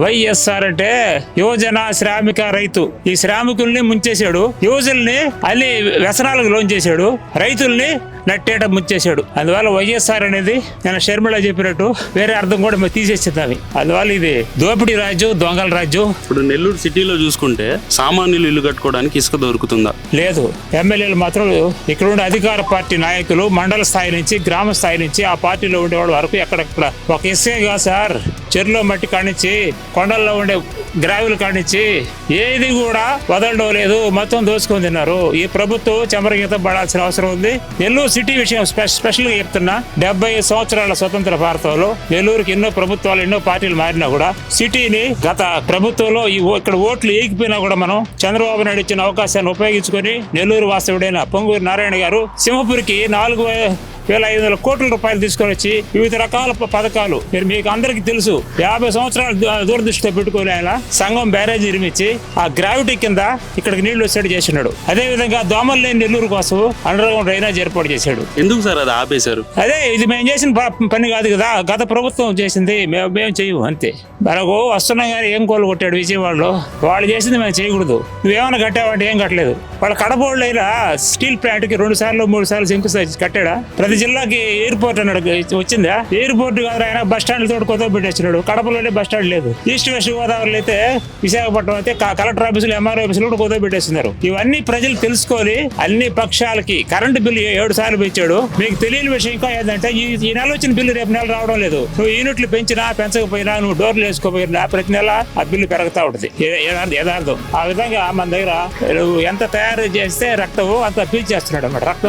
వైఎస్ఆర్ అంటే యువజన శ్రామిక రైతు. ఈ శ్రామికుల్ని ముంచేశాడు. యువజుల్ని అన్ని వ్యసనాలకు లోన్ చేశాడు. రైతుల్ని నట్టేట ముంచేశాడు అందువల్ల వైఎస్ఆర్ అనేది నేను షర్మిళ చెప్పినట్టు వేరే అర్థం కూడా మేము తీసేసింది అవి అందువల్ల ఇది దోపిడీ రాజ్యం దొంగల రాజ్యం ఇప్పుడు నెల్లూరు సిటీలో చూసుకుంటే సామాన్యులు ఇల్లు కట్టుకోవడానికి ఇసుక దొరుకుతుందా? లేదు. ఎమ్మెల్యేలు మాత్రం ఇక్కడ ఉండే అధికార పార్టీ నాయకులు మండల స్థాయి నుంచి గ్రామ స్థాయి నుంచి ఆ పార్టీలో ఉండేవాళ్ళ వరకు ఎక్కడెక్కడ? ఒక ఇసుకేగా సార్. చెరులో మట్టి కానించి కొండల్లో ఉండే గ్రావిల్ కానించి ఏది కూడా వదలడం లేదు. మొత్తం దోచుకొని తిన్నారు. ఈ ప్రభుత్వం చెమరగీత పడాల్సిన అవసరం ఉంది. నెల్లూరు సిటీ విషయం స్పె- స్పెషల్గా చెప్తున్నా డెబ్బై సంవత్సరాల స్వతంత్ర భారతంలో నెల్లూరుకి ఎన్నో ప్రభుత్వాలు ఎన్నో పార్టీలు మారినా కూడా సిటీని గత ప్రభుత్వంలో ఈ ఇక్కడ ఓట్లు ఏగిపోయినా కూడా మనం చంద్రబాబు నాయుడు ఇచ్చిన అవకాశాన్ని ఉపయోగించుకొని నెల్లూరు వాస్తవుడైన పొంగూరు నారాయణ గారు సింహపురికి నాలుగు వేల ఐదు వందల కోట్ల రూపాయలు తీసుకొని వచ్చి వివిధ రకాల పథకాలు. మీరు మీకు అందరికీ తెలుసు యాభై సంవత్సరాలు దూరదృష్టితో పెట్టుకుని ఆయన సంఘం బ్యారేజ్ నిర్మించి ఆ గ్రావిటీ కింద ఇక్కడికి నీళ్ళు వచ్చేట్టు చేసినాడు. అదే విధంగా దోమలు లేని నెల్లూరు కోసం అండర్ గ్రౌండ్ డ్రైనేజ్ ఏర్పాటు చేశాడు. ఎందుకు సార్ అది ఆపేశారు? అదే ఇది మేము చేసిన పని కాదు కదా గత ప్రభుత్వం చేసింది మేము మేము చేయము అంతే. మనకు వస్తున్నాం కానీ ఏం కోలు కొట్టాడు విజయవాడలో? వాళ్ళు చేసింది మేము చేయకూడదు. నువ్వేమైనా కట్టావంటే ఏం కట్టలేదు? వాళ్ళ కడబోళ్ళు అయినా స్టీల్ ప్లాంట్కి రెండు సార్లు మూడు సార్లు శంకుస్థాపన కట్టాడా? ప్రతి జిల్లాకి ఎయిర్పోర్ట్ అన్నాడు వచ్చిందా? ఎయిర్పోర్ట్ కాదు ఆయన బస్ స్టాండ్ తోటి కొత్త పెట్టేస్తున్నాడు. కడపలోనే బస్ స్టాండ్ లేదు. ఈస్ట్ వెస్ట్ గోదావరిలో అయితే విశాఖపట్నం అయితే క- కలెక్టర్ ఆఫీసులు ఎంఆర్ఓ ఆఫీసులు కూడా కొత్త పెట్టేస్తున్నారు. ఇవన్నీ ప్రజలు తెలుసుకొని అన్ని పక్షాలకి కరెంటు బిల్లు ఏడు సార్లు పెంచాడు. మీకు తెలియని విషయం ఇంకా ఏంటంటే ఈ నెల వచ్చిన బిల్లు రేపు నెల రావడం లేదు. నువ్వు యూనిట్లు పెంచినా పెంచకపోయినా నువ్వు డోర్లు వేసుకోపోయినా ప్రతి నెల ఆ బిల్లు పెరుగుతా ఉంటుంది. యథార్థం ఆ విధంగా మన దగ్గర నువ్వు ఎంత తయారు తయారు చేస్తే రక్తము అంత పీల్చేస్తున్నాడు అన్నమాట. రక్తం